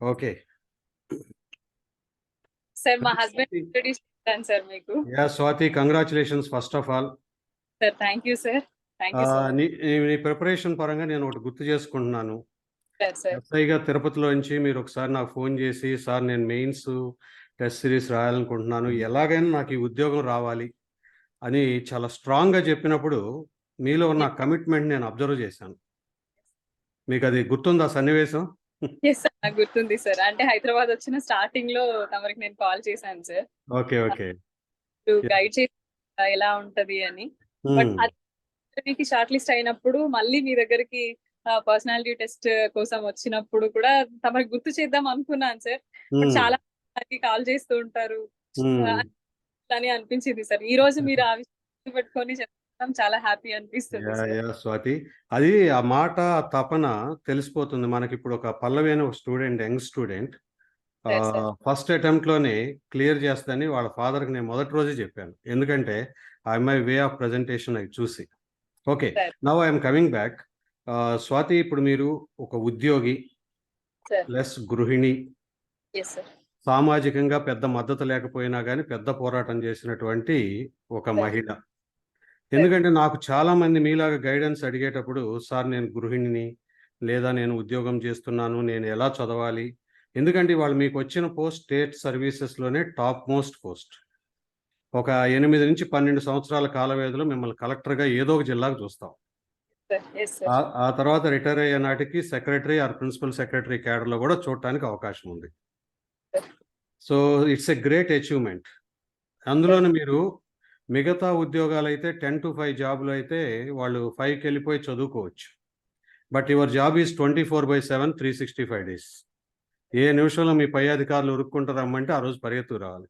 Okay. Sir మా husband introduce చేస్తాను sir మీకు. Yeah Swathi congratulations first of all sir thank you sir నీ preparation పరంగా నేను ఒకటి గుర్తు చేసుకుంటున్నాను. ఎస్ఐగా తిరుపతిలో నుంచి మీరు ఒకసారి నాకు ఫోన్ చేసి సార్ నేను మెయిన్స్ టెస్ట్ సిరీస్ రాయాలనుకుంటున్నాను. ఎలాగైనా నాకు ఈ ఉద్యోగం రావాలి అని చాలా స్ట్రాంగ్గా చెప్పినప్పుడు మీలో ఉన్న కమిట్మెంట్ నేను అబ్జర్వ్ చేశాను. మీకు అది గుర్తుందా సన్నివేశం? ఎస్ సార్ నాకు గుర్తుంది సార్ అంటే హైదరాబాద్ వచ్చిన స్టార్టింగ్లో తమరికి నేను కాల్ చేశాను సార్ ఓకే ఓకే. గైడ్ చేసి ఎలా ఉంటది అని. బట్ అది షార్ట్ లిస్ట్ అయినప్పుడు మళ్ళీ మీ దగ్గరికి పర్సనాలిటీ టెస్ట్ కోసం వచ్చినప్పుడు కూడా తమకి గుర్తు చేద్దాం అనుకున్నాను సార్ బట్ చాలా కాల్ చేస్తూ ఉంటారు. అని అనిపించింది సార్ ఈ రోజు మీరు ఆ విషయం పెట్టుకొని చెప్పడం చాలా హ్యాపీ అనిపిస్తుంది యా సార్. యా స్వాతి. అది ఆ మాట తపన తెలిసిపోతుంది. మనకి ఇప్పుడు ఒక పల్లవి అనే ఒక స్టూడెంట్ యంగ్ స్టూడెంట్. ఫస్ట్ అటెంప్ట్లోనే క్లియర్ చేస్తానని వాళ్ళ father కి నేను మొదటి రోజే చెప్పాను. ఎందుకంటే I my way of presentation అవి చూసి. Okay. Now I'm coming back. Swathi ఇప్పుడు మీరు ఒక ఉద్యోగి ప్లస్ గృహిణి. సామాజికంగా పెద్ద మద్దతు లేకపోయినా కానీ పెద్ద పోరాటం చేసినటువంటి ఒక. మహిళ. ఎందుకంటే నాకు చాలా మంది మీలాగా గైడెన్స్ అడిగేటప్పుడు సార్ నేను గృహిణిని లేదా నేను ఉద్యోగం చేస్తున్నాను నేను ఎలా చదవాలి? ఎందుకంటే వాళ్ళు మీకు వచ్చిన పోస్ట్ స్టేట్ సర్వీసెస్లోనే టాప్ మోస్ట్ పోస్ట్. ఒక ఎనిమిది నుంచి పన్నెండు సంవత్సరాల కాల వ్యవధిలో మిమ్మల్ని కలెక్టర్గా ఏదో ఒక జిల్లాకు చూస్తాం. ఆ తర్వాత రిటైర్ అయ్యే నాటికి సెక్రటరీ ఆర్ ప్రిన్సిపల్ సెక్రటరీ క్యాడర్లో కూడా చూడటానికి అవకాశం ఉంది. So it's a great achievement. అందులోనే మీరు మిగతా ఉద్యోగాలు అయితే టెన్ టు ఫైవ్ జాబ్లు అయితే వాళ్ళు ఫైవ్కి వెళ్ళిపోయి చదువుకోవచ్చు. But your job is twenty four by seven three sixty five days. ఏ నిమిషంలో మీ పై అధికారులు ఉరుక్కుంటూ రమ్మంటే ఆ రోజు పరిగెత్తు రావాలి.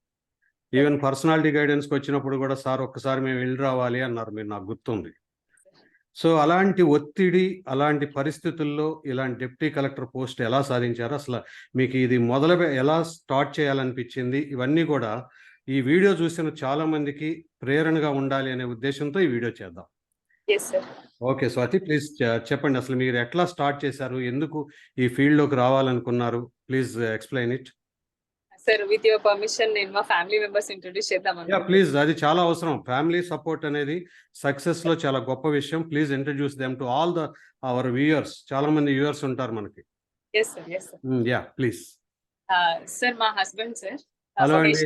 ఈవెన్ పర్సనాలిటీ గైడెన్స్కి వచ్చినప్పుడు కూడా సార్ ఒక్కసారి మేము వెళ్ళి రావాలి అన్నారు. మీరు నాకు గుర్తుంది. సో అలాంటి ఒత్తిడి అలాంటి పరిస్థితుల్లో ఇలాంటి డిప్టీ కలెక్టర్ పోస్ట్ ఎలా సాధించారు? అసలు మీకు ఇది మొదలు ఎలా స్టార్ట్ చేయాలనిపించింది? ఇవన్నీ కూడా ఈ వీడియో చూసిన చాలా మందికి ప్రేరణగా ఉండాలి అనే ఉద్దేశంతో ఈ వీడియో చేద్దాం. ఓకే స్వాతి ప్లీజ్ చెప్పండి. అసలు మీరు ఎట్లా స్టార్ట్ చేశారు? ఎందుకు ఈ ఫీల్డ్లోకి రావాలనుకున్నారు? Please explain it sir with your permission నేను మా ఫ్యామిలీ మెంబర్స్ ఇంట్రొడ్యూస్ చేద్దాం. ప్లీజ్ అది చాలా అవసరం. ఫ్యామిలీ సపోర్ట్ అనేది సక్సెస్లో చాలా గొప్ప విషయం. Please introduce them to all the our viewers చాలా మంది వ్యూయర్స్ ఉంటారు మనకి. యా ప్లీజ్ సార్ మా హస్బెండ్ సార్ హలో అండి.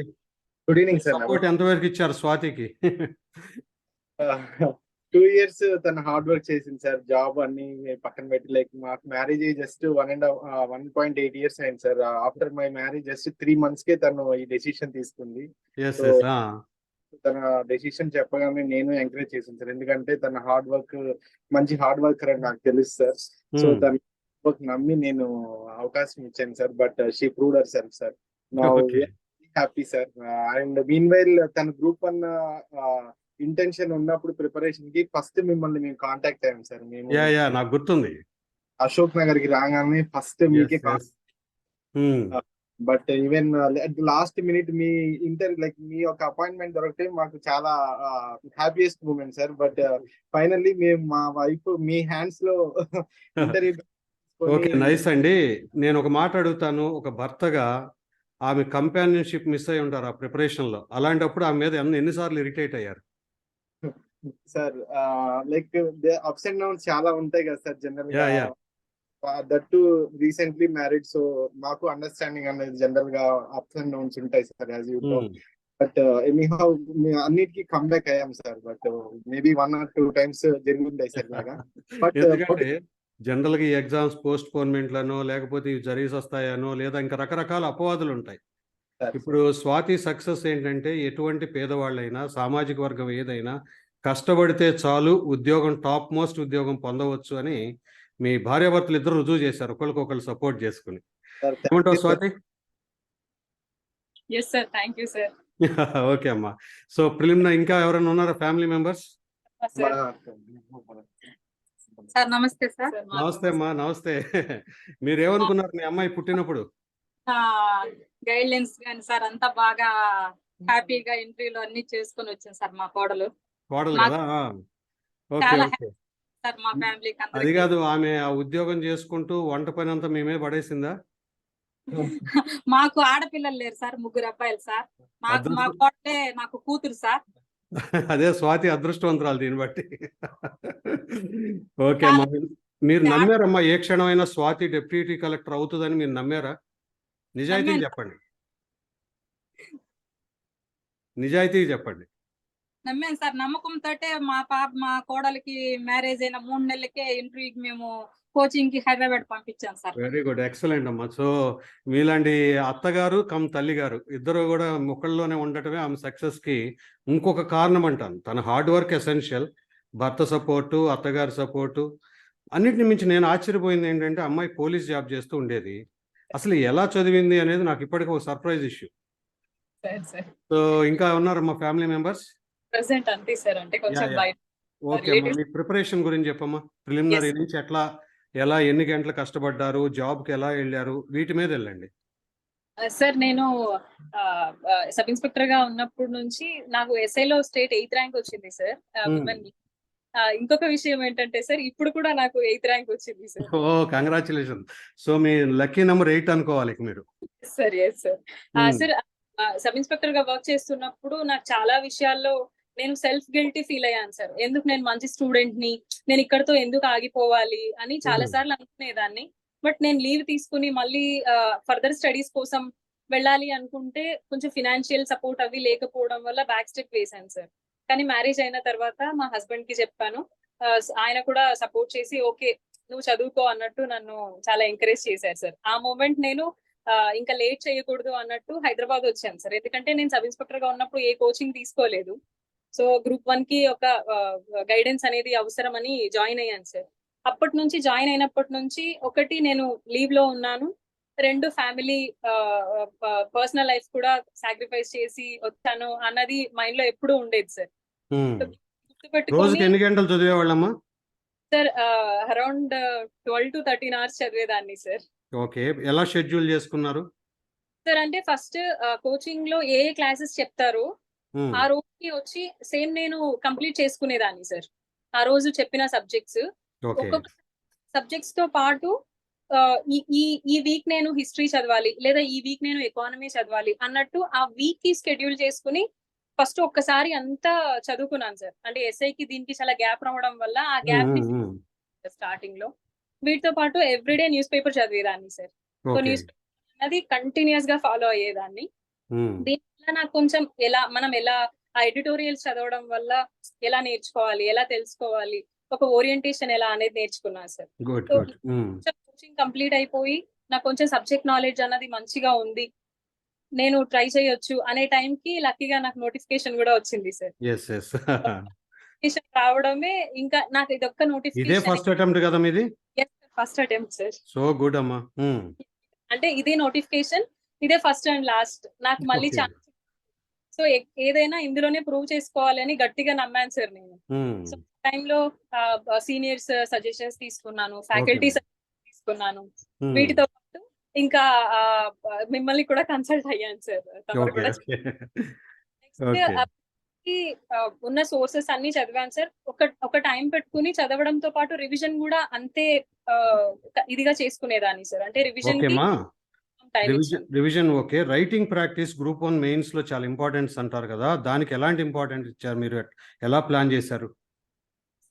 గుడ్ ఈవినింగ్ సార్ సపోర్ట్ ఎంతవరకు ఇచ్చారు స్వాతికి? టూ ఇయర్స్ తన హార్డ్ వర్క్ చేసింది సార్ జాబ్ అన్ని పక్కన పెట్టి లైక్ మాకు marriage just one and one point eight years అయింది sir after my marriage just three months కే తను ఈ డెసిషన్ తీసుకుంది. తన డెసిషన్ చెప్పగానే నేను ఎంకరేజ్ చేశాను సార్ ఎందుకంటే తన హార్డ్ వర్క్ మంచి హార్డ్ వర్కర్ అని నాకు తెలుసు సార్ సో Hmm. తన వర్క్ నమ్మి నేను అవకాశం ఇచ్చాను sir but she proved herself sir నా okay happy sir and meanwhile తన గ్రూప్ వన్ ఇంటెన్షన్ ఉన్నప్పుడు ప్రిపరేషన్కి ఫస్ట్ మిమ్మల్ని మేము కాంటాక్ట్ అయ్యాం సార్ మేము యా యా నాకు గుర్తుంది. అశోక్ నగర్కి రాగానే ఫస్ట్ మీకే. బట్ ఈవెన్ లాస్ట్ మినిట్ మీ ఇంటర్ లైక్ మీ యొక్క అపాయింట్మెంట్ దొరికితే మాకు చాలా happiest moment sir but finally మేము మా వైఫ్ మీ హ్యాండ్స్లో ఇంటర్వ్యూ ఓకే నైస్ అండి. నేను ఒక మాట అడుగుతాను. ఒక భర్తగా ఆమె కంపానియన్షిప్ మిస్ అయి ఉంటారు ఆ ప్రిపరేషన్లో. అలాంటప్పుడు ఆమె మీద ఎన్ని- ఎన్నిసార్లు ఇరిటేట్ అయ్యారు? Sir like ups and downs చాలా ఉంటాయి కదా sir general Yeah, yeah. That to recently married so మాకు అండర్స్టాండింగ్ అనేది జనరల్గా అప్స్ అండ్ డౌన్స్ ఉంటాయి sir as you. But anyhow అన్నిటికీ కమ్బ్యాక్ అయ్యాం sir but maybe one or two times జరిగింటాయి sir లాగా బట్ ఎందుకంటే జనరల్గా ఈ ఎగ్జామ్స్ పోస్ట్ పోన్మెంట్లనో లేకపోతే ఇవి జరిగి వస్తాయనో లేదా ఇంకా రకరకాల అపవాదులు ఉంటాయి ఇప్పుడు స్వాతి సక్సెస్ ఏంటంటే ఎటువంటి పేదవాళ్ళైనా సామాజిక వర్గం ఏదైనా కష్టపడితే చాలు ఉద్యోగం టాప్ మోస్ట్ ఉద్యోగం పొందవచ్చు అని మీ భార్యాభర్తలు ఇద్దరు రుజువు చేశారు ఒకరికొకరు సపోర్ట్ చేసుకుని. ఏమంటావు Swathi? Yes sir thank you sir okay అమ్మా. సో ప్రిలిమిన ఇంకా ఎవరైనా ఉన్నారా ఫ్యామిలీ మెంబర్స్? సార్ నమస్తే సార్. నమస్తే. అమ్మా నమస్తే. మీరు ఏమనుకున్నారు మీ అమ్మాయి పుట్టినప్పుడు? గైడ్ లైన్స్ కానీ సార్ అంతా బాగా హ్యాపీగా ఇంటర్వ్యూలు అన్ని చేసుకొని వచ్చాను సార్ మా కోడలు. కోడలు కదా? ఓకే సార్ మా ఫ్యామిలీకి అది కాదు ఆమె ఆ ఉద్యోగం చేసుకుంటూ వంట పని అంతా మేమే పడేసిందా? మాకు ఆడపిల్లలు లేరు సార్ ముగ్గురు అబ్బాయిలు సార్. నాకు మా. కోటే నాకు కూతురు సార్. అదే స్వాతి అదృష్టవంతురాలు దీన్ని బట్టి. ఓకే అమ్మా మీరు నమ్మారమ్మా ఏ క్షణమైనా స్వాతి డిప్యూటీ కలెక్టర్ అవుతుందని మీరు నమ్మారా? నిజాయితీ. చెప్పండి. నిజాయితీ చెప్పండి. నమ్మాను సార్. నమ్మకంతో మా పాప మా కోడలికి మ్యారేజ్ అయిన మూడు నెలలకే ఇంటర్వ్యూకి మేము కోచింగ్కి హైదరాబాద్ పంపించాం సార్. Very good. ఎక్సలెంట్ అమ్మా. సో మీలాంటి అత్తగారు కమ్ తల్లి గారు ఇద్దరు కూడా ముక్కల్లోనే ఉండటమే ఆమె సక్సెస్కి ఇంకొక కారణం అంటాను. తన హార్డ్ వర్క్ ఎసెన్షియల్ భర్త సపోర్టు అత్తగారి సపోర్టు అన్నిటిని మించి నేను ఆశ్చర్యపోయింది ఏంటంటే అమ్మాయి పోలీస్ జాబ్ చేస్తూ ఉండేది. అసలు ఎలా చదివింది అనేది నాకు ఇప్పటికీ ఒక surprise issue. Sir sir. So ఇంకా ఉన్నారమ్మా ఫ్యామిలీ మెంబర్స్? ప్రెసెంట్ అంతే సార్ అంటే కొంచెం. బయట ఓకే అమ్మా మీ ప్రిపరేషన్ గురించి చెప్పమ్మా ప్రిలిమినరీ. నుంచి ఎట్లా ఎలా ఎన్ని గంటలు కష్టపడ్డారు జాబ్కి ఎలా వెళ్ళారు వీటి మీద వెళ్ళండి సార్ నేను సబ్ ఇన్స్పెక్టర్గా ఉన్నప్పటి నుంచి నాకు SI లో స్టేట్ ఎయిత్ ర్యాంక్ వచ్చింది సార్ Hmm. ఉమెన్ ఇంకొక విషయం ఏంటంటే సార్ ఇప్పుడు కూడా నాకు ఎయిత్ ర్యాంక్ వచ్చింది సార్ ఓ కంగ్రాచులేషన్ సో మీ లక్కీ నెంబర్ ఎయిట్ అనుకోవాలి మీరు sir yes sir Hmm. Sir sub ఇన్స్పెక్టర్గా work చేస్తున్నప్పుడు నాకు చాలా విషయాల్లో నేను సెల్ఫ్ గిల్టీ ఫీల్ అయ్యాను సార్ ఎందుకు నేను మంచి స్టూడెంట్ని? నేను ఇక్కడతో ఎందుకు ఆగిపోవాలి? అని చాలా Mhm. సార్లు అనుకునేదాన్ని. బట్ నేను లీవ్ తీసుకుని మళ్ళీ ఫర్దర్ స్టడీస్ కోసం వెళ్ళాలి అనుకుంటే కొంచెం ఫినాన్షియల్ సపోర్ట్ అవి లేకపోవడం వల్ల బ్యాక్ స్టెప్ వేశాను సార్ కానీ మ్యారేజ్ అయిన తర్వాత మా హస్బెండ్కి చెప్పాను. ఆయన కూడా సపోర్ట్ చేసి ఓకే నువ్వు చదువుకో అన్నట్టు నన్ను చాలా ఎంకరేజ్ చేశారు సార్ ఆ మూమెంట్ నేను ఇంకా లేట్ చేయకూడదు అన్నట్టు హైదరాబాద్ వచ్చాను సార్ ఎందుకంటే నేను సబ్ ఇన్స్పెక్టర్గా ఉన్నప్పుడు ఏ కోచింగ్ తీసుకోలేదు. సో గ్రూప్ వన్కి ఒక గైడెన్స్ అనేది అవసరం అని జాయిన్ అయ్యాను సార్. అప్పటి నుంచి జాయిన్ అయినప్పటి నుంచి ఒకటి నేను లీవ్లో ఉన్నాను. రెండు ఫ్యామిలీ పర్సనల్ లైఫ్ కూడా సాక్రిఫైస్ చేసి వచ్చాను అన్నది మైండ్లో ఎప్పుడూ ఉండేది సార్. రోజుకి గుర్తుపెట్టుకొని ఎన్ని గంటలు చదివేవాళ్ళమ్మా? Sir around twelve to thirteen hours చదివేదాన్ని సార్. ఓకే. ఎలా షెడ్యూల్ చేసుకున్నారు? సార్ అంటే ఫస్ట్ కోచింగ్లో ఏ క్లాసెస్ చెప్తారో. ఆ రోజుకి వచ్చి సేమ్ నేను కంప్లీట్ చేసుకునేదాన్ని సార్. ఆ రోజు చెప్పిన సబ్జెక్ట్స్. ఒక్కొక్క సబ్జెక్ట్స్తో పాటు ఈ ఈ వీక్ నేను హిస్టరీ చదవాలి లేదా ఈ వీక్ నేను ఎకానమీ చదవాలి అన్నట్టు ఆ వీక్కి స్కెడ్యూల్ చేసుకుని ఫస్ట్ ఒక్కసారి అంతా చదువుకున్నాను సార్. అంటే ఎస్ఐ కి దీనికి చాలా గ్యాప్ రావడం వల్ల ఆ గ్యాప్ని స్టార్టింగ్లో వీటితో పాటు ఎవ్రీడే న్యూస్ పేపర్ చదివేదాన్ని సార్. సో న్యూస్ అది కంటిన్యూస్గా ఫాలో అయ్యేదాన్ని. Hmm. దీనివల్ల నాకు కొంచెం ఎలా మనం ఎలా ఆ ఎడిటోరియల్స్ చదవడం వల్ల ఎలా నేర్చుకోవాలి ఎలా తెలుసుకోవాలి ఒక ఓరియంటేషన్ ఎలా అనేది నేర్చుకున్నాను సార్. కోచింగ్ కంప్లీట్ అయిపోయి నాకు కొంచెం సబ్జెక్ట్ నాలెడ్జ్ అన్నది మంచిగా ఉంది నేను ట్రై చేయొచ్చు అనే టైం కి లక్కీగా నాకు నోటిఫికేషన్ కూడా వచ్చింది సార్. నోటిఫికేషన్ రావడమే ఇంకా నాకు ఇది ఒక్క ఇదే నోటిఫికేషన్ ఫస్ట్ అటెంప్ట్ కదా మీది? First attempt sir. So good అమ్మా. అంటే ఇదే నోటిఫికేషన్ ఇదే ఫస్ట్ అండ్ లాస్ట్. నాకు మళ్ళీ. ఛాన్స్ సో ఏదైనా ఇందులోనే ప్రూవ్ చేసుకోవాలని గట్టిగా నమ్మాను సార్ నేను. సో టైంలో సీనియర్స్ సజెషన్స్ తీసుకున్నాను ఫ్యాకల్టీ తీసుకున్నాను. వీటితో పాటు ఇంకా మిమ్మల్ని కూడా కన్సల్ట్ అయ్యాను సార్. తమరు కూడా నెక్స్ట్ ఉన్న సోర్సెస్ అన్ని చదివాను సార్. ఒక ఒక టైం పెట్టుకుని చదవడంతో పాటు రివిజన్ కూడా అంతే ఇదిగా చేసుకునేదాన్ని సార్. అంటే revision revision revision okay writing practice group one మెయిన్స్లో చాలా ఇంపార్టెన్స్ అంటారు కదా. దానికి ఎలాంటి ఇంపార్టెంట్ ఇచ్చారు మీరు? ఎలా ప్లాన్ చేశారు?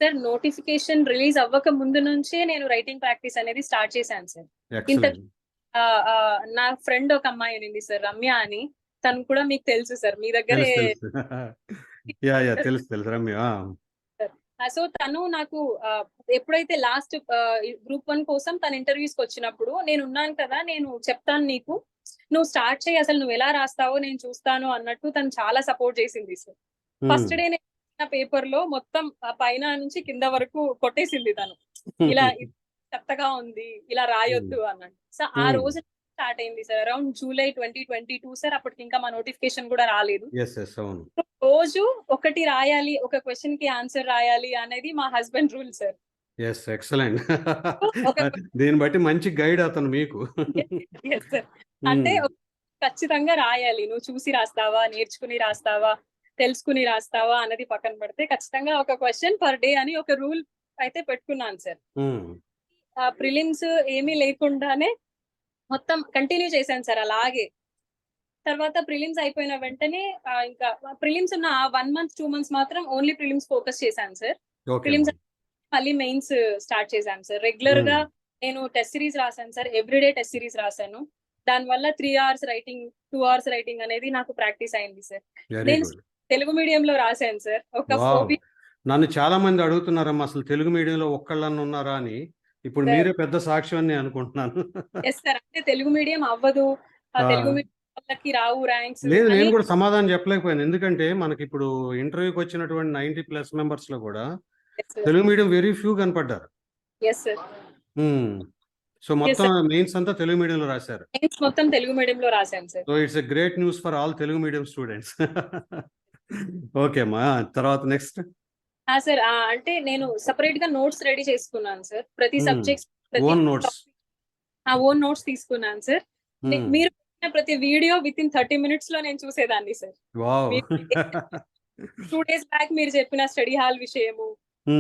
సార్ నోటిఫికేషన్ రిలీజ్ అవ్వక ముందు నుంచే నేను రైటింగ్ ప్రాక్టీస్ అనేది స్టార్ట్ చేశాను సార్ ఆ, నా ఫ్రెండ్ ఒక అమ్మాయి ఉంది సార్ రమ్య అని. తను కూడా మీకు తెలుసు సార్ మీ దగ్గరే తెలుసు తెలుసు. యా యా తెలుసు తెలుసు రమ్య. సో తను నాకు ఎప్పుడైతే లాస్ట్ గ్రూప్ వన్ కోసం తన ఇంటర్వ్యూస్కి వచ్చినప్పుడు నేను ఉన్నాను కదా నేను చెప్తాను నీకు నువ్వు స్టార్ట్ చేయి అసలు నువ్వు ఎలా రాస్తావో నేను చూస్తాను అన్నట్టు తను చాలా సపోర్ట్ చేసింది సార్. Hmm. ఫస్ట్ డే నేను పేపర్లో మొత్తం పైన నుంచి కింద వరకు కొట్టేసింది తను. ఇలా చెత్తగా ఉంది ఇలా రాయొద్దు అన్నట్టు. సో ఆ. రోజు స్టార్ట్ అయింది sir. Around July twenty twenty two sir అప్పటికి ఇంకా మా నోటిఫికేషన్ కూడా రాలేదు. రోజు ఒకటి రాయాలి ఒక క్వశ్చన్కి ఆన్సర్ రాయాలి అనేది మా husband rule sir. Yes excellent దీన్ని బట్టి మంచి గైడ్ అతను మీకు. Sir. అంటే ఖచ్చితంగా రాయాలి. నువ్వు చూసి రాస్తావా? నేర్చుకుని రాస్తావా? తెలుసుకుని రాస్తావా? అన్నది పక్కన పెడితే ఖచ్చితంగా ఒక క్వశ్చన్ పర్ డే అని ఒక రూల్ అయితే పెట్టుకున్నాను సార్. ఉమ్, ఆ ప్రిలిమ్స్ ఏమీ లేకుండానే మొత్తం కంటిన్యూ చేశాను సార్ అలాగే. తర్వాత ప్రిలిమ్స్ అయిపోయిన వెంటనే ఇంకా ప్రిలిమ్స్ ఉన్న వన్ మంత్ టూ మంత్స్ మాత్రం ఓన్లీ ప్రిలిమ్స్ ఫోకస్ చేశాను సార్. ప్రిలిమ్స్. మళ్ళీ మెయిన్స్ స్టార్ట్ చేశాను సార్. రెగ్యులర్గా ఉమ్, నేను టెస్ట్ సిరీస్ రాశాను సార్. ఎవ్రీడే టెస్ట్ సిరీస్ రాశాను. దాని వల్ల three hours writing two hours writing అనేది నాకు ప్రాక్టీస్ అయింది సార్. నేను తెలుగు మీడియం లో రాశాను సార్. ఒక నన్ను చాలా మంది అడుగుతున్నారమ్మా అసలు తెలుగు మీడియంలో ఒక్కళ్ళన్న ఉన్నారా అని. ఇప్పుడు. మీరే పెద్ద సాక్ష్యం అని నేను అనుకుంటున్నాను. ఎస్ సార్ అంటే తెలుగు మీడియం అవ్వదు. ఆ ఆ. తెలుగు మీడియం వాళ్ళకి రావు ర్యాంక్స్ లేదు నేను కూడా సమాధానం చెప్పలేకపోయాను. ఎందుకంటే మనకి ఇప్పుడు ఇంటర్వ్యూకి వచ్చినటువంటి నైన్టీ ప్లస్ మెంబర్స్లో కూడా తెలుగు మీడియం వెరీ ఫ్యూ కనపడ్డారు. ఎస్ సార్ సో మొత్తం మెయిన్స్ అంతా తెలుగు మీడియంలో రాశారు. మెయిన్స్ మొత్తం తెలుగు మీడియం లో రాశాను sir so it's great news for all Telugu medium students. Okay అమ్మా. తర్వాత నెక్స్ట్. సార్ అంటే నేను సపరేట్గా నోట్స్ రెడీ చేసుకున్నాను సార్. ప్రతి. Subject own notes. ఆ ఓన్ నోట్స్ తీసుకున్నాను సార్. మీరు ప్రతి వీడియో విత్ ఇన్ థర్టీ మినిట్స్లో నేను చూసేదాన్ని సార్. టూ డేస్ బ్యాక్ మీరు చెప్పిన స్టడీ హాల్ విషయము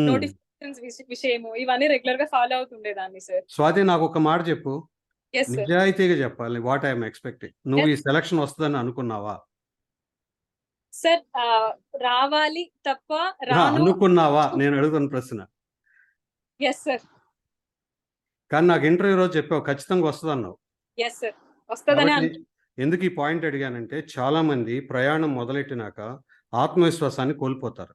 నోటిఫికేషన్స్ విషయము ఇవన్నీ రెగ్యులర్గా ఫాలో అవుతుండేదాన్ని సార్. స్వాతి నాకు ఒక మాట చెప్పు. నిజాయితీగా చెప్పాలి వాట్ ఐఎమ్ ఎక్స్పెక్టింగ్. నువ్వు ఈ సెలక్షన్ వస్తుందని అనుకున్నావా? సార్ రావాలి తప్ప అనుకున్నావా? నేను అడుగుతున్న ప్రశ్న. ఎస్ సార్ కానీ నాకు ఇంటర్వ్యూ రోజు చెప్పావు ఖచ్చితంగా వస్తుంది అన్నావు ఎస్ సార్ వస్తుందని ఎందుకు ఈ పాయింట్ అడిగానంటే చాలా మంది ప్రయాణం మొదలెట్టినాక ఆత్మవిశ్వాసాన్ని కోల్పోతారు.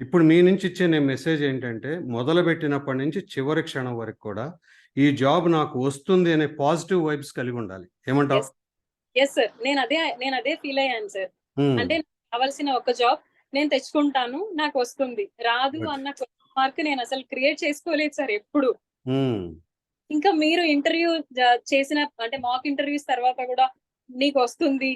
ఇప్పుడు మీ నుంచి ఇచ్చే నేను మెసేజ్ ఏంటంటే మొదలుపెట్టినప్పటి నుంచి చివరి క్షణం వరకు కూడా ఈ జాబ్ నాకు వస్తుంది అనే పాజిటివ్ వైబ్స్ కలిగి ఉండాలి. ఏమంటావు. ఎస్ సార్ నేను అదే నేను అదే ఫీల్ అయ్యాను సార్ అంటే కావాల్సిన ఒక జాబ్ నేను తెచ్చుకుంటాను నాకు వస్తుంది. రాదు. అన్న మార్క్ నేను అసలు క్రియేట్ చేసుకోలేదు సార్ ఎప్పుడు. ఇంకా మీరు ఇంటర్వ్యూ చేసిన అంటే మాక్ ఇంటర్వ్యూస్ తర్వాత కూడా నీకు వస్తుంది.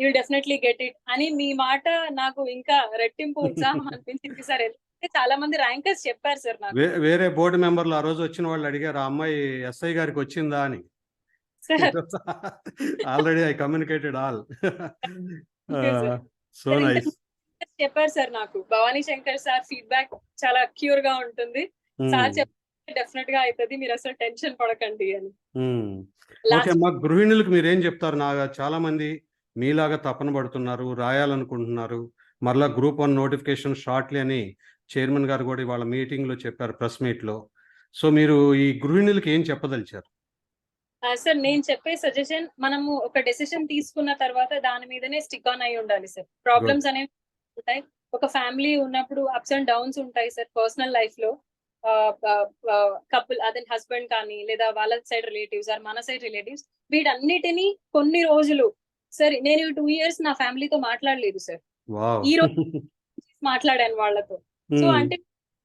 యూ డెఫినెట్లీ గెట్ ఇట్ అని మీ మాట నాకు ఇంకా రెట్టింపు ఉత్సాహం అనిపించింది సార్. చాలా మంది ర్యాంకర్స్ చెప్పారు సార్ నాకు. వేరే బోర్డు మెంబర్లు ఆ రోజు వచ్చిన వాళ్ళు అడిగారు ఆ అమ్మాయి ఎస్ఐ గారికి వచ్చిందా? అని. Sir. Already I communicated all. So nice చెప్పారు సార్ నాకు. భవానీ శంకర్ సార్ ఫీడ్బ్యాక్ చాలా క్యూర్గా ఉంటుంది. సార్ చెప్తే డెఫినెట్గా అవుతుంది మీరు అసలు టెన్షన్ పడకండి అని. ఓకే లాస్ట్ అమ్మా గృహిణులకు మీరు ఏం చెప్తారు? నాగా చాలా మంది మీలాగా తపన పడుతున్నారు రాయాలనుకుంటున్నారు. మరలా గ్రూప్ వన్ నోటిఫికేషన్ షార్ట్లీ అని చైర్మన్ గారు కూడా వాళ్ళ మీటింగ్లో చెప్పారు ప్రెస్ మీట్లో. సో మీరు ఈ గృహిణులకి ఏం చెప్పదలిచారు? సార్ నేను చెప్పే సజెషన్ మనము ఒక డెసిషన్ తీసుకున్న తర్వాత దాని మీదనే స్టిక్ ఆన్ అయి ఉండాలి సార్. ప్రాబ్లమ్స్ అనేవి ఉంటాయి. ఒక ఫ్యామిలీ ఉన్నప్పుడు అప్స్ అండ్ డౌన్స్ ఉంటాయి సార్ పర్సనల్ లైఫ్లో. కపుల్ అదే హస్బెండ్ కానీ లేదా వాళ్ళ సైడ్ రిలేటివ్స్ ఆర్ మన సైడ్ రిలేటివ్స్ వీటన్నిటిని కొన్ని రోజులు సరే నేను టూ ఇయర్స్ నా ఫ్యామిలీతో మాట్లాడలేదు సార్. ఈ రోజు మాట్లాడాను వాళ్ళతో. సో అంటే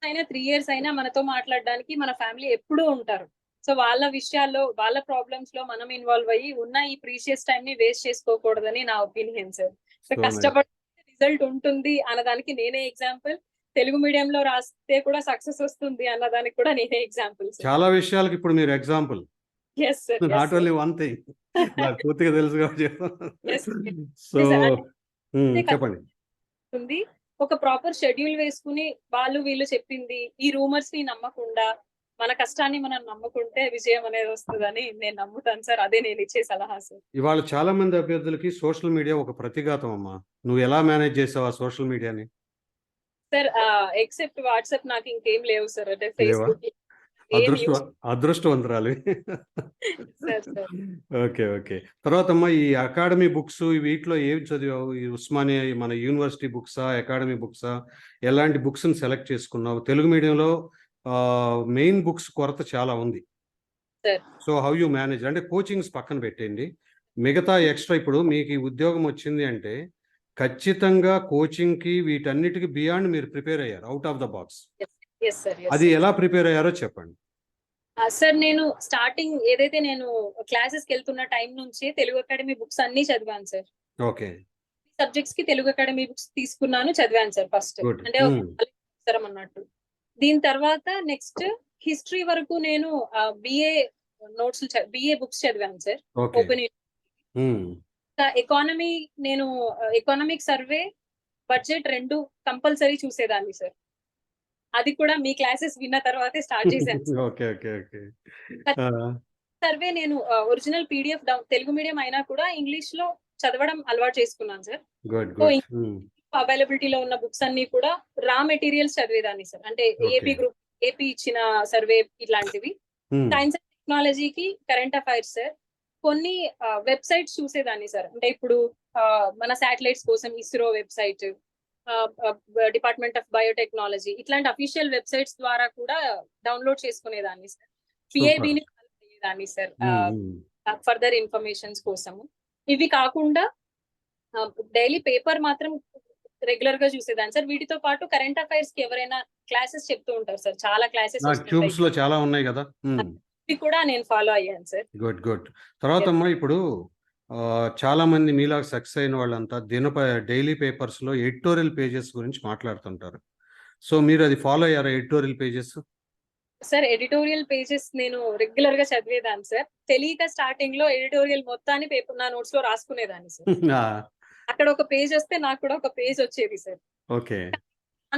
అయినా త్రీ ఇయర్స్ అయినా మనతో మాట్లాడడానికి మన ఫ్యామిలీ ఎప్పుడూ ఉంటారు. సో వాళ్ళ విషయాల్లో వాళ్ళ ప్రాబ్లమ్స్లో మనం ఇన్వాల్వ్ అయ్యి ఉన్న ఈ ప్రీషియస్ టైం ని వేస్ట్ చేసుకోకూడదని నా ఒపీనియన్ సార్ సో. కష్టపడి రిజల్ట్ ఉంటుంది అన్నదానికి నేనే ఎగ్జాంపుల్ తెలుగు మీడియం లో రాస్తే కూడా సక్సెస్ వస్తుంది అన్నదానికి కూడా నేనే ఎగ్జాంపుల్ చాలా విషయాలకు ఇప్పుడు మీరు example not only one thing నాకు పూర్తిగా తెలుసు కాబట్టి. So sir. చెప్పండి. ఉంది. ఒక ప్రాపర్ షెడ్యూల్ వేసుకుని వాళ్ళు వీళ్ళు చెప్పింది. ఈ రూమర్స్ని నమ్మకుండా మన కష్టాన్ని మనం నమ్ముకుంటే విజయం అనేది వస్తుందని నేను నమ్ముతాను సార్. అదే నేను ఇచ్చే సలహా సార్. ఇవాళ చాలా మంది అభ్యర్థులకి సోషల్ మీడియా ఒక ప్రతిఘాతం అమ్మా. నువ్వు ఎలా మేనేజ్ చేసావు ఆ సోషల్ మీడియాని? సార్ ఎక్సెప్ట్ వాట్సాప్ నాకు ఇంకేం లేవు సార్. అంటే? ఫేస్బుక్ ఏం అదృష్ట అదృష్టవంతురాలు. Okay okay. తర్వాత అమ్మా ఈ అకాడమీ బుక్స్ వీటిలో ఏవి చదివావు? ఈ ఉస్మానియా మన యూనివర్సిటీ బుక్సా అకాడమీ బుక్సా? ఎలాంటి బుక్స్ సెలెక్ట్ చేసుకున్నావు? తెలుగు మీడియంలో మెయిన్ బుక్స్ కొరత చాలా ఉంది. So how you manage? అంటే కోచింగ్స్ పక్కన పెట్టండి మిగతా ఎక్స్ట్రా ఇప్పుడు మీకు ఈ ఉద్యోగం వచ్చింది అంటే ఖచ్చితంగా కోచింగ్కి వీటన్నిటికి బియాండ్ మీరు ప్రిపేర్ అయ్యారు అవుట్ ఆఫ్ ద బాక్స్. అది ఎలా ప్రిపేర్ అయ్యారో చెప్పండి. సార్ నేను స్టార్టింగ్ ఏదైతే నేను క్లాసెస్కి వెళ్తున్న టైం నుంచి తెలుగు అకాడమీ బుక్స్ అన్ని చదివాను సార్ ఓకే. సబ్జెక్ట్స్కి తెలుగు అకాడమీ బుక్స్ తీసుకున్నాను చదివాను సార్ ఫస్ట్. అంటే అన్నట్టు. దీని తర్వాత నెక్స్ట్ హిస్టరీ వరకు నేను బిఏ నోట్స్ బిఏ బుక్స్ చదివాను సార్ ఓపెన్ ఎకానమీ నేను ఎకానమిక్ సర్వే బడ్జెట్ రెండు కంపల్సరీ చూసేదాన్ని సార్ అది కూడా మీ క్లాసెస్ విన్న తర్వాతే స్టార్ట్ చేశాను సర్వే నేను ఒరిజినల్ పీడిఎఫ్ తెలుగు మీడియం అయినా కూడా ఇంగ్లీష్లో చదవడం అలవాటు చేసుకున్నాను సార్ అవైలబిలిటీలో ఉన్న బుక్స్ అన్ని కూడా రా మెటీరియల్స్ చదివేదాన్ని సార్. అంటే ఏపీ. గ్రూప్ ఏపీ ఇచ్చిన సర్వే ఇట్లాంటివి. సైన్స్ అండ్ టెక్నాలజీకి కరెంట్ అఫైర్స్ సార్. కొన్ని వెబ్సైట్స్ చూసేదాన్ని సార్. అంటే ఇప్పుడు మన శాటిలైట్స్ కోసం ISRO website department of biotechnology ఇట్లాంటి అఫీషియల్ వెబ్సైట్స్ ద్వారా కూడా డౌన్లోడ్ చేసుకునేదాన్ని సార్. పిఐబిని దాన్ని సార్ ఫర్దర్ ఇన్ఫర్మేషన్స్ కోసము. ఇవి కాకుండా డైలీ పేపర్ మాత్రం రెగ్యులర్గా చూసేదాన్ని. సార్ వీటితో పాటు కరెంట్ అఫైర్స్కి ఎవరైనా క్లాసెస్ చెప్తూ ఉంటారు సార్. చాలా క్లాసెస్ ట్యూబ్స్లో చాలా ఉన్నాయి కదా. ఇవి కూడా నేను ఫాలో అయ్యాను సార్. Good good. తర్వాత అమ్మా ఇప్పుడు చాలా మంది మీలాగా సక్సెస్ అయిన వాళ్ళంతా దినప డైలీ పేపర్స్లో ఎడిటోరియల్ పేజెస్ గురించి మాట్లాడుతుంటారు. సో మీరు అది ఫాలో అయ్యారా editorial pages? Sir editorial pages నేను రెగ్యులర్గా చదివేదాన్ని సార్. తెలియక స్టార్టింగ్లో ఎడిటోరియల్ మొత్తాన్ని పేపర్ నా నోట్స్లో రాసుకునేదాన్ని సార్. అక్కడ ఒక పేజ్ వస్తే నాకు కూడా ఒక పేజ్ వచ్చేది సార్. ఓకే.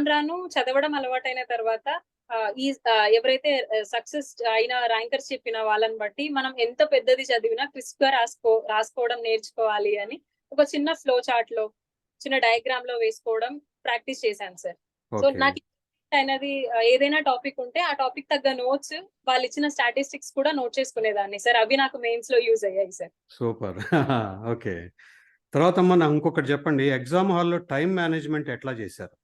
రాను చదవడం అలవాటైన తర్వాత ఈ ఎవరైతే సక్సెస్ అయిన ర్యాంకర్స్ చెప్పిన వాళ్ళని బట్టి మనం ఎంత పెద్దది చదివినా క్రిస్ప్గా రాసుకో రాసుకోవడం నేర్చుకోవాలి అని ఒక చిన్న ఫ్లో చార్ట్లో చిన్న డయాగ్రామ్లో వేసుకోవడం ప్రాక్టీస్ చేశాను సార్. సో నాకు అయినది ఏదైనా టాపిక్ ఉంటే ఆ టాపిక్ తగ్గ నోట్స్ వాళ్ళు ఇచ్చిన స్టాటిస్టిక్స్ కూడా నోట్ చేసుకునేదాన్ని సార్. అవి నాకు మెయిన్స్లో యూజ్ అయ్యాయి సార్. సూపర్. ఓకే. తర్వాత అమ్మా నాకు ఇంకొకటి చెప్పండి. ఎగ్జామ్ హాల్లో టైం మేనేజ్మెంట్ ఎట్లా చేశారు?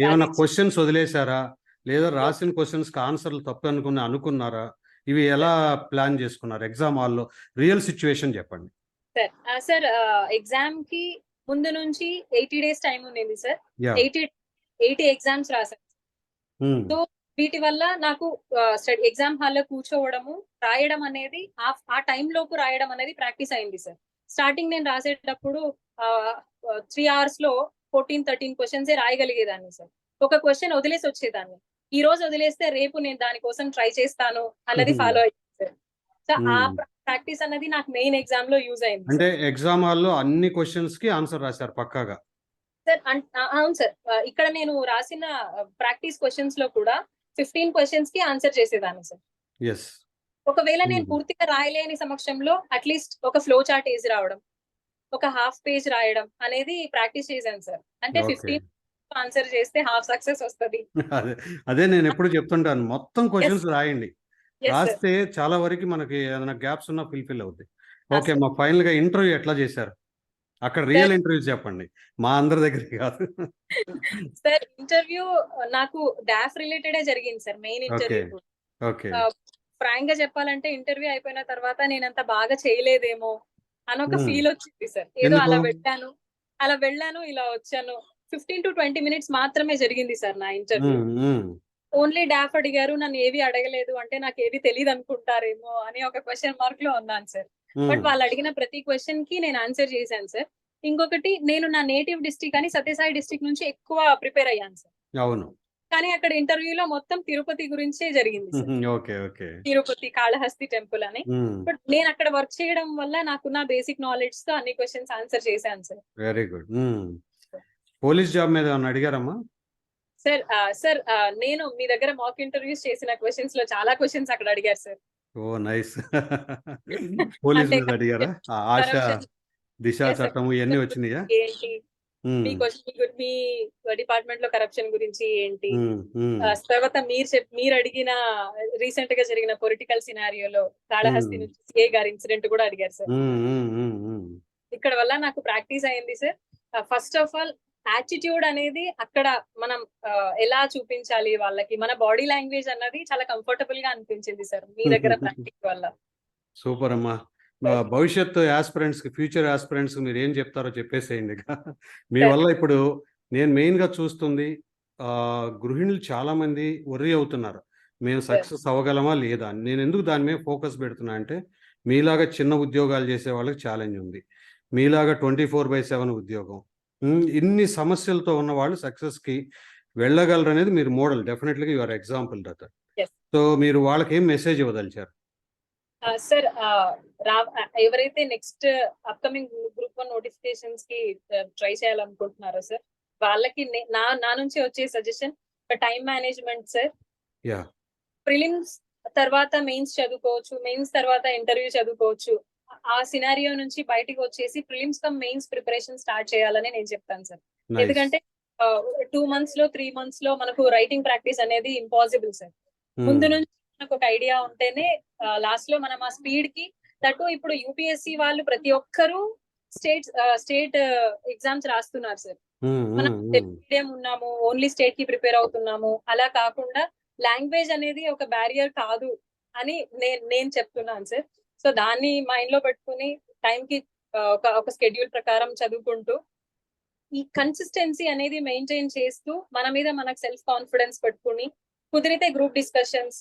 ఏమైనా క్వశ్చన్స్ వదిలేశారా? లేదా రాసిన క్వశ్చన్స్కి ఆన్సర్లు తప్పు అనుకుని అనుకున్నారా? ఇవి ఎలా ప్లాన్ చేసుకున్నారు ఎగ్జామ్ హాల్లో? రియల్ సిచ్యువేషన్ చెప్పండి. సార్ సార్ ఎగ్జామ్కి ముందు నుంచి ఎయిటీ డేస్ టైం ఉంది సార్. ఎయిటీ ఎయిటీ ఎగ్జామ్స్ రాశాను సో వీటి వల్ల నాకు స్టడీ ఎగ్జామ్ హాల్లో కూర్చోవడము రాయడం అనేది ఆ- టైం లోపు రాయడం అనేది ప్రాక్టీస్ అయింది సార్. స్టార్టింగ్ నేను రాసేటప్పుడు త్రీ అవర్స్లో ఫోర్టీన్ థర్టీన్ క్వశ్చన్స్ రాయగలిగేదాన్ని సార్. ఒక క్వశ్చన్ వదిలేసి వచ్చేదాన్ని. ఈ రోజు వదిలేస్తే రేపు నేను దానికోసం ట్రై చేస్తాను అన్నది ఫాలో అయ్యింది సార్. సో ఆ. ప్రాక్టీస్ అన్నది నాకు మెయిన్ ఎగ్జామ్లో యూజ్ అయింది అంటే ఎగ్జామ్ హాల్లో అన్ని క్వశ్చన్స్కి ఆన్సర్ రాశారు పక్కాగా? సార్ అవును సార్. ఇక్కడ నేను రాసిన ప్రాక్టీస్ క్వశ్చన్స్లో కూడా ఫిఫ్టీన్ క్వశ్చన్స్కి ఆన్సర్ చేసేదాన్ని సార్ ఒకవేళ నేను Hmm. పూర్తిగా రాయలేని సమక్షంలో అట్లీస్ట్ ఒక ఫ్లో చార్ట్ వేసి రావడం ఒక హాఫ్ పేజ్ రాయడం అనేది ప్రాక్టీస్ చేశాను సార్ అంటే ఫిఫ్టీన్ ఆన్సర్ చేస్తే హాఫ్ సక్సెస్ వస్తది. అదే నేను ఎప్పుడు చెప్తుంటాను మొత్తం క్వశ్చన్స్ రాయండి. రాస్తే చాలా వరకు మనకి ఏదైనా గ్యాప్స్ ఉన్నా ఫుల్ఫిల్ అవుతాయి ఓకే మా ఫైనల్గా ఇంటర్వ్యూ ఎట్లా చేశారు? అక్కడ రియల్ ఇంటర్వ్యూ చెప్పండి. మా అందరి దగ్గర కాదు. సార్ ఇంటర్వ్యూ నాకు డాఫ్ రిలేటెడ్ జరిగింది సార్ మెయిన్ ఇంటర్వ్యూ. ఓకే. ఫ్రాంక్గా చెప్పాలంటే ఇంటర్వ్యూ అయిపోయిన తర్వాత నేను అంత బాగా చేయలేదేమో అని ఒక. ఫీల్ వచ్చింది సార్. ఏదో అలా? వెళ్ళాను అలా వెళ్ళాను ఇలా వచ్చాను. ఫిఫ్టీన్ టు ట్వంటీ మినిట్స్ మాత్రమే జరిగింది సార్ నా ఇంటర్వ్యూ. ఓన్లీ డాఫ్ అడిగారు నన్ను ఏవి అడగలేదు అంటే నాకు ఏవి తెలియదు అనుకుంటారేమో అని ఒక క్వశ్చన్ మార్క్లో ఉన్నాను సార్. బట్ వాళ్ళు అడిగిన ప్రతి క్వశ్చన్కి నేను ఆన్సర్ చేశాను సార్ ఇంకొకటి నేను నా నేటివ్ డిస్టిక్ అని సత్యసాయి డిస్టిక్ నుంచి ఎక్కువ ప్రిపేర్ అయ్యాను సార్ అవును. కానీ అక్కడ ఇంటర్వ్యూలో మొత్తం తిరుపతి గురించే జరిగింది okay okay Tirupati Kalahasti temple అని. బట్ నేను అక్కడ వర్క్ చేయడం వల్ల నాకున్న బేసిక్ నాలెడ్జ్తో అన్ని క్వశ్చన్స్ ఆన్సర్ చేశాను sir very good police job మీద అడిగారమ్మా? సార్ సార్ నేను మీ దగ్గర మాక్ ఇంటర్వ్యూస్ చేసిన క్వశ్చన్స్లో చాలా క్వశ్చన్స్ అక్కడ అడిగారు సార్ ఓ నైస్. పోలీస్ అంటే మీద అడిగారా? ఆ ఆశ corruption దిశ Yes, sir. చట్టము ఇవన్నీ వచ్చినాయా? ఏంటి? మీ క్వశ్చన్ మీ డిపార్ట్మెంట్లో కరప్షన్ గురించి ఏంటి? ఆ, తర్వాత మీరు చెప్ మీరు అడిగిన రీసెంట్గా జరిగిన పొలిటికల్ సినారియోలో కాళహస్తి. నుంచి సిఏ గారి ఇన్సిడెంట్ కూడా అడిగారు సార్. ఇక్కడ వల్ల నాకు ప్రాక్టీస్ అయింది sir. First of all attitude అనేది అక్కడ మనం ఎలా చూపించాలి వాళ్ళకి? మన బాడీ లాంగ్వేజ్ అన్నది చాలా కంఫర్టబుల్గా అనిపించింది సార్ మీ దగ్గర ప్రాక్టీస్ వల్ల. సూపర్ అమ్మా. ఆ, భవిష్యత్తు ఆస్పిరెంట్స్కి ఫ్యూచర్ ఆస్పిరెంట్స్ మీరు ఏం చెప్తారో చెప్పేసేయండి. మీ. వల్ల ఇప్పుడు నేను మెయిన్గా చూస్తుంది ఆ గృహిణులు చాలా మంది worry అవుతున్నారు. మేము సక్సెస్ అవ్వగలమా లేదా. నేను ఎందుకు దాని మీద ఫోకస్ పెడుతున్నా అంటే మీలాగా చిన్న ఉద్యోగాలు చేసే వాళ్ళకి ఛాలెంజ్ ఉంది. మీలాగా ట్వంటీ ఫోర్ బై సెవెన్ ఉద్యోగం. ఇన్ని సమస్యలతో ఉన్న వాళ్ళు సక్సెస్కి వెళ్ళగలరు అనేది మీరు model డెఫినెట్లీగా your example that Yes. So మీరు వాళ్ళకి ఏం మెసేజ్ ఇవ్వదలిచారు? సార్ రా ఎవరైతే నెక్స్ట్ అప్కమింగ్ గ్రూప్ వన్ నోటిఫికేషన్స్కి ట్రై చేయాలనుకుంటున్నారో సార్ వాళ్ళకి నే- నా నుంచి వచ్చే suggestion time management sir. Prelims తర్వాత మెయిన్స్ చదువుకోవచ్చు మెయిన్స్ తర్వాత ఇంటర్వ్యూ చదువుకోవచ్చు. ఆ సినారియో నుంచి బయటికి వచ్చేసి prelims cum mains preparation start చేయాలని నేను చెప్తాను సార్. ఎందుకంటే టూ మంత్స్లో త్రీ మంత్స్లో మనకు రైటింగ్ ప్రాక్టీస్ అనేది ఇంపాసిబుల్ సార్. ముందు నుంచి మనకు ఒక ఐడియా ఉంటేనే లాస్ట్లో మనం ఆ స్పీడ్కి దట్టు ఇప్పుడు యూపీఎస్సి వాళ్ళు ప్రతి ఒక్కరూ స్టేట్ స్టేట్ ఎగ్జామ్స్ రాస్తున్నారు సార్. మనం మీడియం ఉన్నాము ఓన్లీ స్టేట్కి ప్రిపేర్ అవుతున్నాము. అలా కాకుండా లాంగ్వేజ్ అనేది ఒక బ్యారియర్ కాదు అని నేను నేను చెప్తున్నాను సార్. సో దాన్ని మైండ్లో పెట్టుకుని టైం కి ఆ, ఒక ఒక స్కెడ్యూల్ ప్రకారం చదువుకుంటూ ఈ కన్సిస్టెన్సీ అనేది మెయింటైన్ చేస్తూ మన మీద మనకు సెల్ఫ్ కాన్ఫిడెన్స్ పెట్టుకుని కుదిరితే గ్రూప్ డిస్కషన్స్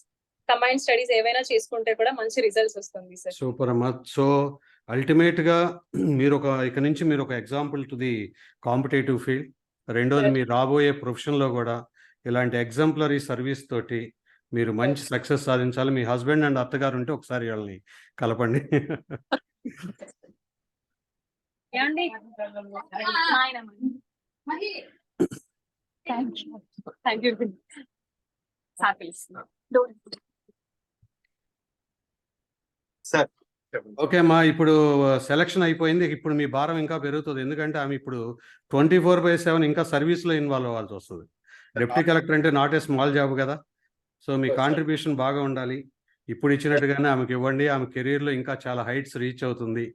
కంబైన్ స్టడీస్ ఏవైనా చేసుకుంటే కూడా మంచి రిజల్ట్స్ వస్తుంది సార్. సూపర్ అమ్మా. సో అల్టిమేట్గా మీరు ఒక ఇక నుంచి మీరు ఒక example to the competitive field రెండోది. మీరు రాబోయే ప్రొఫెషన్లో కూడా ఇలాంటి ఎగ్జాంపులరీ సర్వీస్ తోటి మీరు మంచి సక్సెస్ సాధించాలి. మీ హస్బెండ్ అండ్ అత్తగారు ఉంటే ఒకసారి వాళ్ళని కలపండి. సార్ ఓకే అమ్మా ఇప్పుడు సెలక్షన్ అయిపోయింది. ఇప్పుడు మీ భారం ఇంకా పెరుగుతుంది. ఎందుకంటే ఆమె ఇప్పుడు ట్వంటీ ఫోర్ బై సెవెన్ ఇంకా service లో ఇన్వాల్వ్ అవ్వాల్సి వస్తుంది. డిప్యూటీ కలెక్టర్ అంటే నాట్ ఏ స్మాల్ జాబ్ కదా. సో మీ. కాంట్రిబ్యూషన్ బాగా ఉండాలి. ఇప్పుడు ఇచ్చినట్టుగానే ఆమెకి ఇవ్వండి. ఆమె career లో ఇంకా చాలా హైట్స్ రీచ్ అవుతుంది.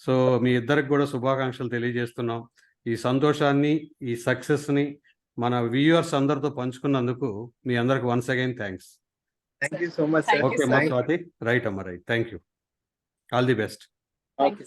సో మీ ఇద్దరికి కూడా శుభాకాంక్షలు తెలియజేస్తున్నాం. ఈ సంతోషాన్ని ఈ సక్సెస్ని మన వ్యూయర్స్ అందరితో పంచుకున్నందుకు మీ అందరికి once again thanks thank you so much okay మా స్వాతి రైట్ అమ్మ right thank you all the best okay